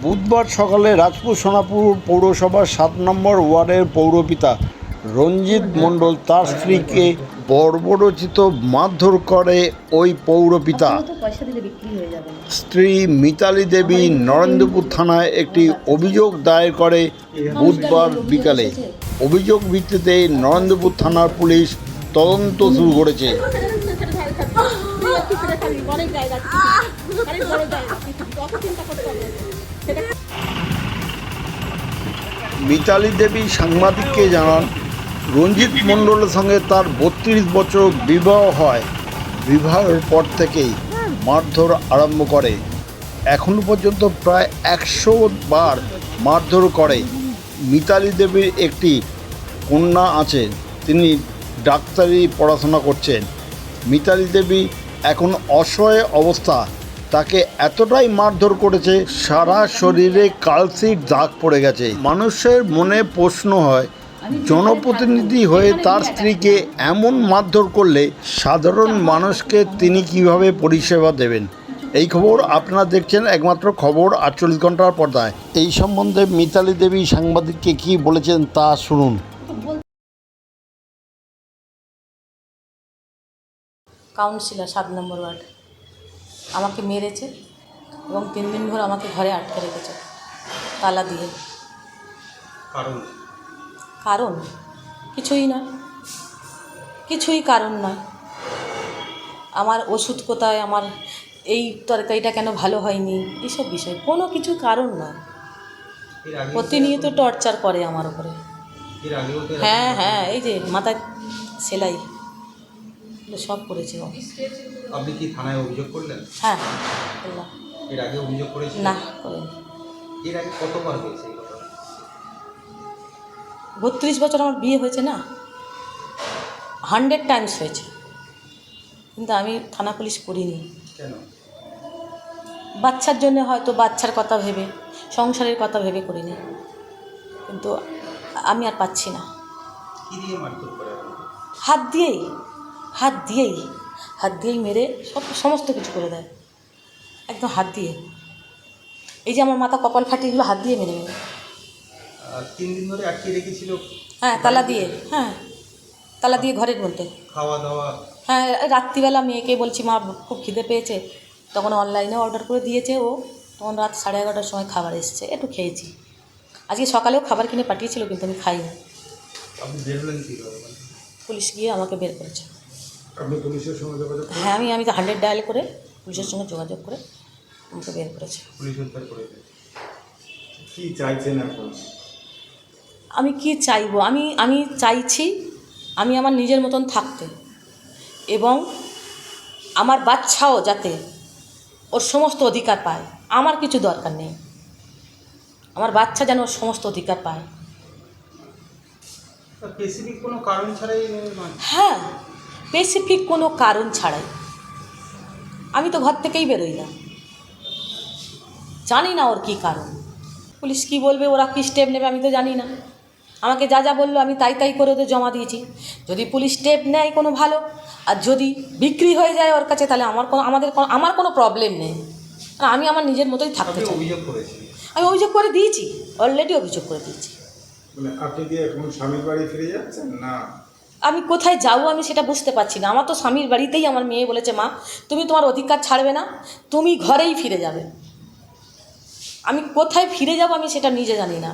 বুধবার সকালে রাজপুর সোনাপুর পৌরসভার সাত নম্বর ওয়ার্ডের পৌরপিতা রঞ্জিত মণ্ডল তার স্ত্রীকে বর্বরচিত মারধর করে ওই পৌরপিতা হয়ে স্ত্রী মিতালি দেবী নরেন্দ্রপুর থানায় একটি অভিযোগ দায়ের করে বুধবার বিকালে অভিযোগ ভিত্তিতে নরেন্দ্রপুর থানার পুলিশ তদন্ত শুরু করেছে করতে হবে মিতালি দেবী সাংবাদিককে জানান, রঞ্জিত মণ্ডলের সঙ্গে তার বত্রিশ বছর বিবাহ হয়। বিবাহের পর থেকেই মারধর আরম্ভ করে। এখনও পর্যন্ত প্রায় একশো বার মারধর করে। মিতালি দেবীর একটি কন্যা আছে, তিনি ডাক্তারি পড়াশোনা করছেন। মিতালি দেবী এখন অসহায় অবস্থা তাকে এতটাই মারধর করেছে, সারা শরীরে কালসির দাগ পড়ে গেছে। মানুষের মনে প্রশ্ন হয়, জনপ্রতিনিধি হয়ে তার স্ত্রীকে এমন মারধর করলে সাধারণ মানুষকে তিনি কীভাবে পরিষেবা দেবেন? এই খবর আপনারা দেখছেন একমাত্র খবর আটচল্লিশ ঘণ্টার পর্দায়। এই সম্বন্ধে মিতালি দেবী সাংবাদিককে কি বলেছেন তা শুনুন। কাউন্সিলর, সাত নম্বর ওয়ার্ড। আমাকে মেরেছে এবং তিন দিন ভর আমাকে ঘরে আটকে রেখেছে তালা দিয়ে। কারণ? কারণ? কিছুই নয় কিছুই কারণ নয় আমার ওষুধ কোথায়? আমার এই তরকারিটা কেন ভালো হয়নি? এসব বিষয়। কোনো কিছু কারণ নয় প্রতিনিয়ত টর্চার করে আমার উপরে। হ্যাঁ হ্যাঁ এই যে মাথায় সেলাই। এগুলো সব করেছে ও। আপনি কি থানায় অভিযোগ করলেন? হ্যাঁ বললাম এর আগে অভিযোগ করেছেন না করেনি। এর আগে কতবার হয়েছে বত্রিশ বছর আমার বিয়ে হয়েছে না? হান্ড্রেড টাইমস হয়েছে। কিন্তু আমি থানা পুলিশ করিনি। কেন? বাচ্চার জন্য হয়তো বাচ্চার কথা ভেবে সংসারের কথা ভেবে করিনি। কিন্তু আমি আর পাচ্ছি না। হাত দিয়েই। হাত দিয়েই হাত দিয়েই মেরে সব সমস্ত কিছু করে দেয়। একদম হাত দিয়ে। এই যে আমার মাথা কপাল ফাটিগুলো হাত দিয়ে মেরে মেরে। তিন দিন ধরে আটকে রেখেছিল। হ্যাঁ তালা দিয়ে হ্যাঁ তালা দিয়ে ঘরের মধ্যে। খাওয়া দাওয়া হ্যাঁ রাত্রিবেলা মেয়েকে বলছি মা খুব খিদে পেয়েছে। তখন অনলাইনে অর্ডার করে দিয়েছে ও। তখন রাত সাড়ে এগারোটার সময় খাবার এসছে একটু খেয়েছি। আজকে সকালেও খাবার কিনে পাঠিয়েছিল কিন্তু আমি খাইনি? পুলিশ গিয়ে আমাকে বের করেছে। আপনি পুলিশের সঙ্গে যোগাযোগ হ্যাঁ আমি আমি তো হান্ড্রেড ডায়াল করে পুলিশের সঙ্গে যোগাযোগ করে আমাকে বের করেছে। পুলিশ উদ্ধার করেছে। কি চাইছেন এখন? আমি কি চাইব? আমি আমি চাইছি আমি আমার নিজের মতন থাকতে এবং আমার বাচ্চাও যাতে ওর সমস্ত অধিকার পায়। আমার কিছু দরকার নেই। আমার বাচ্চা যেন ওর সমস্ত অধিকার পায়। স্পেসিফিক কোনো কারণ ছাড়াই হ্যাঁ স্পেসিফিক কোনো কারণ ছাড়াই। আমি তো ঘর থেকেই বেরোই না। জানি না ওর কী কারণ। পুলিশ কী বলবে ওরা কী স্টেপ নেবে আমি তো জানি না। আমাকে যা যা বলল আমি তাই তাই করে ওদের জমা দিয়েছি। যদি পুলিশ স্টেপ নেয় কোনো ভালো আর যদি বিক্রি হয়ে যায় ওর কাছে তাহলে আমার কোনো আমাদের কোনো আমার কোনো প্রবলেম নেই। আমি আমার নিজের মতোই থাকতে চাই। আমি অভিযোগ করে দিয়েছি অলরেডি অভিযোগ করে দিয়েছি। মানে আপনি কি এখন স্বামীর বাড়ি ফিরে যাচ্ছেন? না। আমি কোথায় যাব আমি সেটা বুঝতে পারছি না। আমার তো স্বামীর বাড়িতেই আমার মেয়ে বলেছে, মা, তুমি তোমার অধিকার ছাড়বে না, তুমি ঘরেই ফিরে যাবে। আমি কোথায় ফিরে যাব আমি সেটা নিজে জানি না